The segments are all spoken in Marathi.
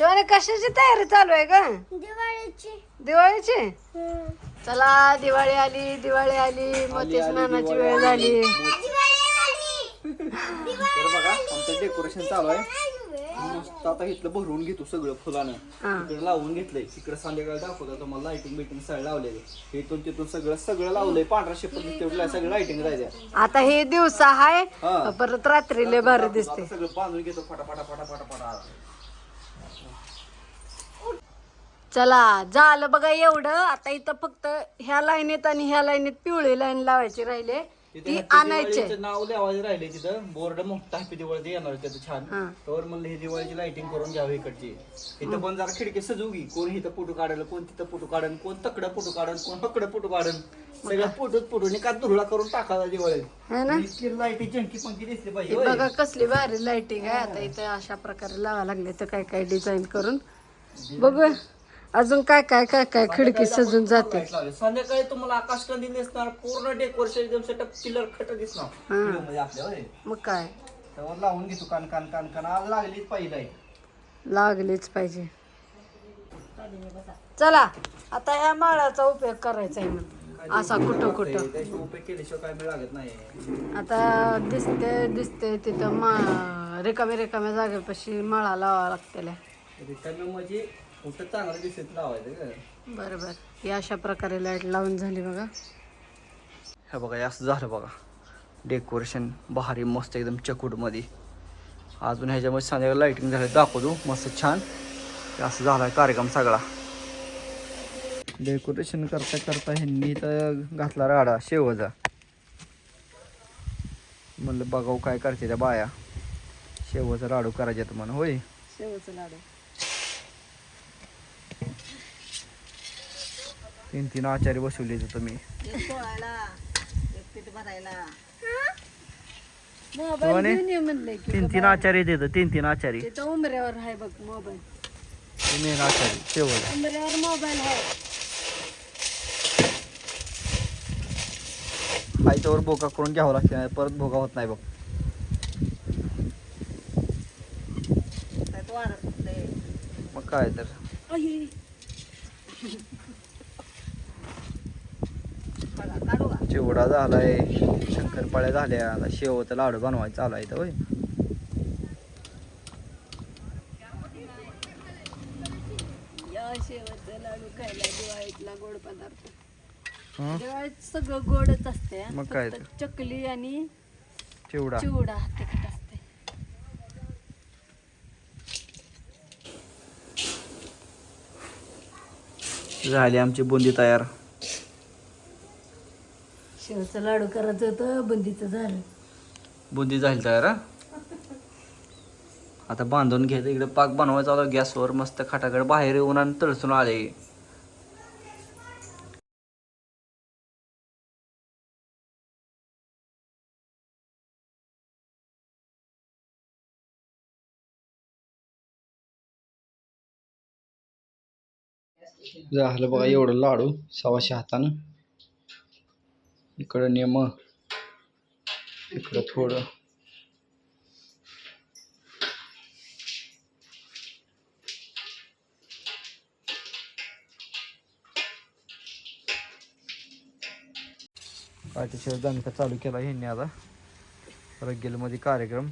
शिवानी कशाची तयारी चालू आहे का दिवाळीची. दिवाळीची? चला दिवाळी आली दिवाळी आली. मोती स्नानाची वेळ झाली. तर बघा आमचं डेकोरेशन चालू आहे. मस्त आता इथलं भरून घेतो सगळं फुलानं. इकडे लावून घेतलंय. तिकडे संध्याकाळी दाखवतो तुम्हाला लाइटिंग बिटिंग सगळं लावलेलं इथून तिथून सगळं सगळं लावलंय. पांढरा शेपट तेवढं सगळं लाइटिंग राहायचं आता हे दिवसा हाय. परत रात्री लय भारी दिसते सगळं बांधून घेतो फटाफटा फटाफटा फटा चला झालं बघा एवढं. आता इथं फक्त ह्या लाईनीत आणि ह्या लाईनीत पिवळी लाईन लावायची राहिले. ती आणायचे. नाव लिहायचं राहिले तिथं. बोर्ड मोठा हॅपी दिवाळीचं येणार त्याचं हा. छान तर म्हणलं ही दिवाळीची लाइटिंग करून घ्यावी इकडची. इथं पण जरा खिडकी सजवगी कोण इथं फोटो काढलं कोण तिथं फोटो काढन कोण तकडं फोटो काढन कोण हकडं फोटो काढन. सगळं फोटोच फोटो का धुरळा करून दिवाळीत? ना? इतकी लाईटी चंकी पंकी दिसली पाहिजे. बघा कसली भारी लाइटिंग आहे. आता इथं अशा प्रकारे लावा लागले तर काय काय डिझाईन करून. बघूया. अजून काय काय काय काय खिडकी सजून जाते. संध्याकाळी तुम्हाला आकाश कंदी दिसणार पूर्ण डेकोरेशन एकदम सेटअप किलर खट दिसणार. Video मध्ये आपल्या होय. मग काय? त्यावर लावून घेतो कान कान कान कान. आज लागलीच पाहिजे लागलीच पाहिजे. चला आता ह्या माळाचा उपयोग करायचा आहे मग असा कुठं कुठं? त्याशिवाय उपयोग केल्याशिवाय काय मिळ लागत नाही. आता दिसते दिसते तिथं मा रिकाम्या रिकाम्या जागेपाशी माळा लावा लागतेल्या म्हणजे कुठं चांगलं दिसत लावायचं का बरोबर. ही अशा प्रकारे लाइट लावून झाली बघा. हे बघा हे असं झालं बघा. डेकोरेशन भारी मस्त एकदम चकूडमध्ये अजून ह्याच्यामध्ये संध्याकाळी लाईटिंग झालं दाखवतो. मस्त छान. असं झाला कार्यक्रम सगळा. डेकोरेशन करता करता ह्यांनी तर घातला राडा शेवचा म्हणलं बघाव काय करते त्या बाया. शेवचा लाडू करायचे म्हणून होय. शेवचं लाडू. तीन तीन आचार्य बसवले तुम्ही. म्हणलंय की तीन तीन आचार्य देतं तीन तीन आचार्य तिथं उमऱ्यावर आहे बघ मोबाईल. मेन उमऱ्यावर मोबाईल आहे. करून घ्यावं लागते नाही परत भोगा होत नाही बघ. मग काय तर. चिवडा झालाय शंकरपाळ्या झाल्या आता शेवचं लाडू बनवायचं आहे इथं होय. शेवटचा लाडू खायला दिवाळीतला गोड पदार्थ. हं? दिवाळीत सगळं गोडच असते. मग काय फक्त चकली आणि चिवडा. चिवडा तिखट असते. झाली आमची बुंदी तयार. शेवचं लाडू करायचं होतं बुंदीचं झालं. बुंदी झाली तयार हा? आता बांधून घ्यायचं इकडे पाक बनवायचा होता गॅसवर मस्त खाटाकडे बाहेर येऊन आणि तळसून आले. झालं बघा एवढं लाडू सव्वाशे हातानं. इकडं नेम इकडं थोडं. पाठीशिवाय दणका चालू केला ह्यांनी आता. रग्गेलमध्ये कार्यक्रम.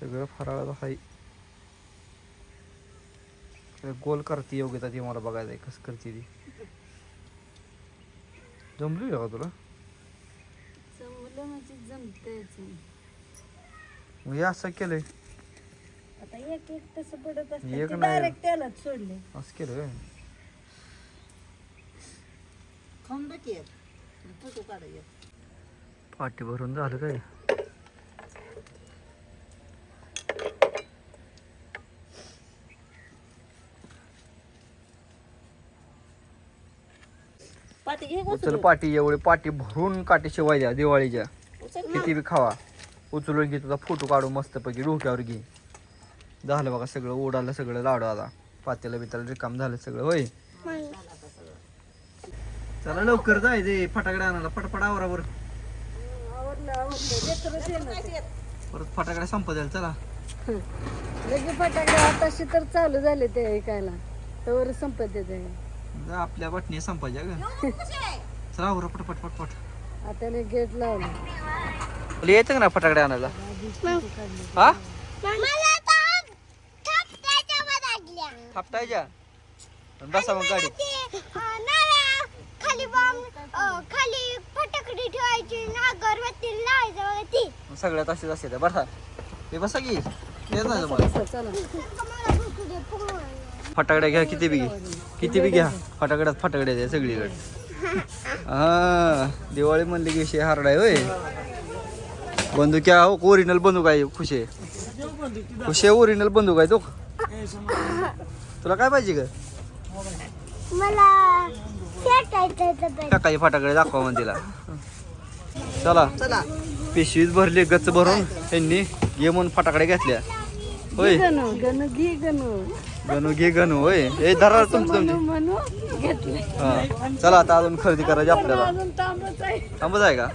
सगळं फराळाचं आहे गोल करते योग्यता ती मला बघायचं आहे कसं करते ती. जमली का तुला? जमलं म्हणजे जमतेच मग हे असं केलंय. आता एक एक तसं पडत एक असते नाही. डायरेक्ट त्यालाच सोडले असं केलं भरून झालं काय? उचल पाटी एवढी पाटी भरून काठी शिवायच्या दिवाळीच्या. किती बी खावा. उचलून घे तुझा फोटो काढू मस्तपैकी डोक्यावर घे. झालं बघा सगळं ओढालं सगळं लाडू आता. पात्याला बित्याला रिकाम झालं सगळं होय? चला लवकर जायचे फटाकडे आणायला. पटपट आवरावर. परत फटाकडे संपत जाईल चला फटाकडे आताशी तर चालू झाले ते ऐकायला. तर संपत येते. जा आपल्या वाटणी संपायच्या ग. चला उरा पटपट पटपट. आता गेट लावलं. तुला यायचं का ना फटाकडे आणायला? हा? थापटायच्या बसा मग गाडी खाली बॉम्ब खाली फटाकडी ठेवायची ना अगरबत्ती लावायचं बघा ती. सगळ्यात असेच असते त्या बरं. ते बसा की. येत नाही तुम्हाला चला. फटाकड्या घ्या किती बी किती बी घ्या. फटाकड्यात फटाकड्या द्या सगळीकडे. हा दिवाळी म्हणली की विषय हारडाय होय. बंदूक हो ओरिजिनल बंदूक आहे खुशे. खुशे ओरिजिनल बंदूक आहे तो. तुला काय पाहिजे ग? फटाकडे दाखवा मग तिला. चला. चला पिशवीत भरली गच्च भरून त्यांनी घे म्हणून फटाकडे घेतल्या. होय. गणू गणू घे गणू गणू घे गणू होय. हे धरा तुमचं म्हणू तुमचे म्हणू घेतले हा. चला आता अजून खरेदी करायची आपल्याला. अजून तांबच आहे. थांबत आहे का?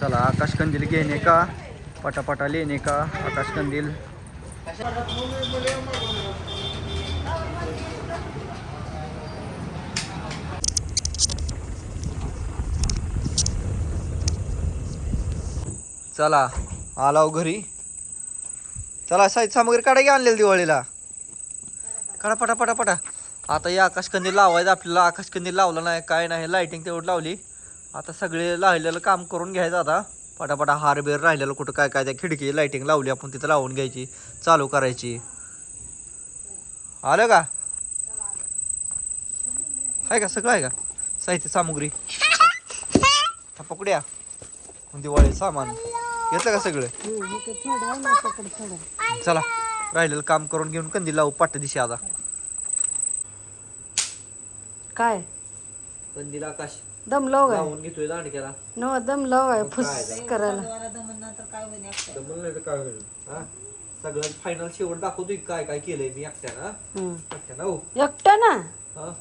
चला आकाश कंदील घेणे का? पटापटा लेणे का? आकाश कंदील. चला आलाव घरी. चला साहित्य सामग्री काढा की आणलेली दिवाळीला? काढा पटा पटा पटा. आता या आकाशकंदील लावायचं आपल्याला आकाशकंदील लावला नाही काय नाही लायटिंग तेवढं लावली. आता सगळे लावलेलं काम करून घ्यायचं आता. पटापटा हार बिर राहिलेलं कुठं काय काय त्या खिडकी लाइटिंग लावली आपण तिथं लावून घ्यायची चालू करायची. आलं का? आहे का? सगळं आहे का? साहित्य सामुग्री. हा, पकड्या दिवाळी सामान. घेतलं का सगळं? हं, आहे चला राहिलेलं काम करून घेऊन कंदील लावू पाठ दिशी आता. काय? कंदील आकाश दम लाव काय? लावून घेतोय दांडक्याला. न दम लाव आहे फुस करायला. सगळं फायनल शेवट दाखवतोय काय काय केलंय मी एकट्यानं. हं. एकट्यानं हो. एकटा ना हा?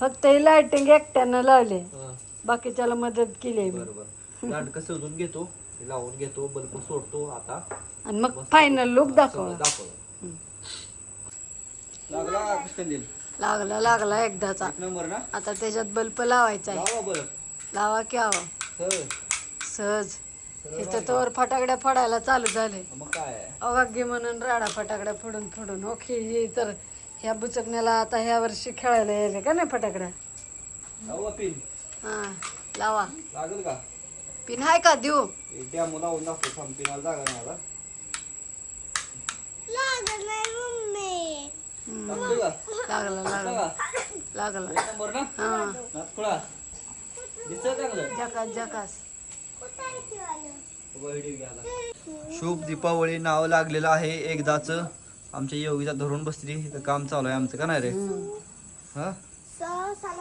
फक्त ही लाइटिंग एकट्यानं लावले. हा. बाकीच्याला मदत केली आहे मी. बरोबर. दांडकं सजून घेतो. ते लावून घेतो बल्ब सोडतो आता. आणि मग फायनल लुक दाखव दाखव लागला लागला लागला एकदाचा. एक नंबर ना? आता त्याच्यात बल्ब लावायचा आहे. लावा बल्ब लावा की सर सहज. इथं तर फटाकड्या फोडायला चालू झाले. मग काय आहे? अवाग्य म्हणून राडा फटाकड्या फोडून फोडून. ओके हे तर ह्या बुचकण्याला आता ह्या वर्षी खेळायला यायले का नाही फटाकड्या? लावा पिन. हा लावा. लागेल का? पिन आहे का देऊ? डॅमो लावून दाखव थांब पिनाला जागा नाही आता. लागत नाही मम्मी. का? लागला लागला का? लागला. एक नंबर ना? हा. दिसतंय चांगलं? जकास जकास. शुभ दीपावली नाव लागलेलं आहे एकदाच. आमच्या योगीचा धरून बसली. इथं काम चालू आहे आमचं का नाही रे? हा?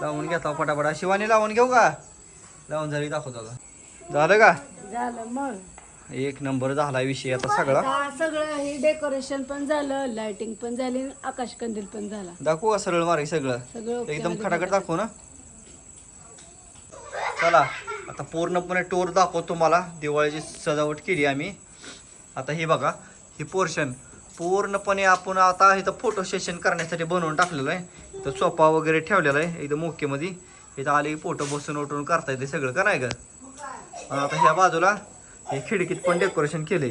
लावून घेता पटापटा. शिवानी लावून घेऊ का? लावून झाली दाखवतो आता. झालं का? झालं मग. एक नंबर झाला विषय आता सगळा. आता सगळं हे डेकोरेशन पण झालं लाइटिंग पण झाली आणि आकाश कंदील पण झाला. दाखवू का सरळ मार्ग सगळं? एकदम. खटाखट दाखव ना. चला आता पूर्णपणे टोर दाखवतो तुम्हाला. दिवाळीची सजावट केली आम्ही. आता हे बघा हे पोर्शन पूर्णपणे आपण आता इथं फोटो सेशन करण्यासाठी बनवून टाकलेलं आहे. इथं सोफा वगैरे ठेवलेला आहे एकदम ओकेमध्ये इथं आले फोटो बसून उठून करता येते सगळं का नाही का आता ह्या बाजूला हे खिडकीत पण डेकोरेशन केले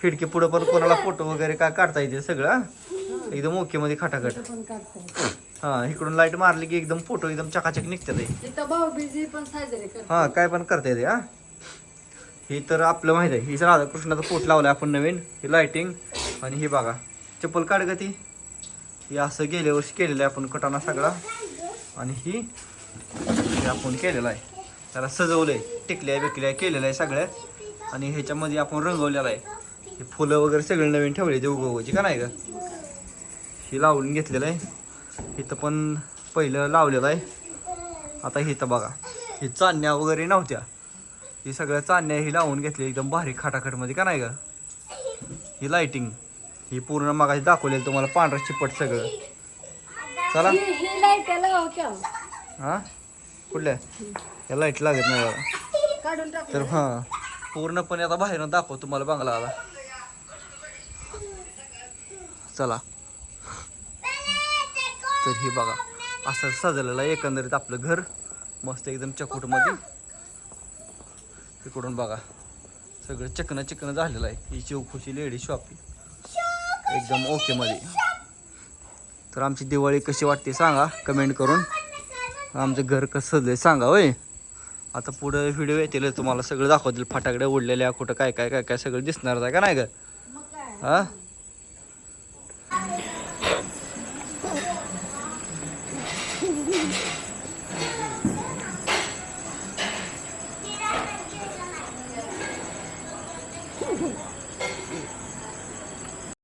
खिडकी पुढं पण कोणाला फोटो वगैरे काय काढता येते सगळं? एकदम ओकेमध्ये खटाखट पण काढताय हा इकडून लाइट मारली की एकदम फोटो एकदम चकाचक निघतात हे. हा काय पण करता येते हा. हे तर आपलं माहीत आहे ही राधाकृष्णाचा पोट लावलाय आपण नवीन ही लाइटिंग आणि ही बघा चप्पल काढ का ती. ही असं गेल्या वर्षी केलेलं आहे आपण कटाना सगळा. आणि हे आपण केलेलं आहे. त्याला सजवलंय टिकल्या बिकल्या केलेलं आहे सगळ्या आणि ह्याच्यामध्ये आपण रंगवलेलं आहे. हे फुलं वगैरे सगळे नवीन ठेवले उगवायची का नाही का ही लावून घेतलेलं आहे. इथं पण पहिलं लावलेलं आहे. आता इथं बघा ही चांदण्या वगैरे नव्हत्या. ही सगळ्या चांदण्या ही लावून घेतली एकदम भारी खाटाखटमध्ये का नाही का ही लाइटिंग ही पूर्ण मागाशी दाखवलेलं तुम्हाला पांढरं चिपट सगळं. चला. ही ही हा? कुठल्या? या लाइट लागत नाही टाक. तर हा पूर्णपणे आता बाहेर दाखव तुम्हाला बंगला आला चला. तर हे बघा असं सजलेलं आहे एकंदरीत आपलं घर. मस्त एकदम चकुटमध्ये इकडून बघा सगळं चिकन चिकन झालेलं आहे. ही चौखुशी लेडी शॉपिंग एकदम ओके मध्ये. तर आमची दिवाळी कशी वाटते सांगा कमेंट करून. आमचं घर कसं सजलंय सांगा होय? आता पुढे व्हिडिओ येतील तुम्हाला सगळं दाखवतील फटाकडे उडलेल्या कुठं काय काय काय काय सगळं दिसणार आहे का नाही का काय? हा?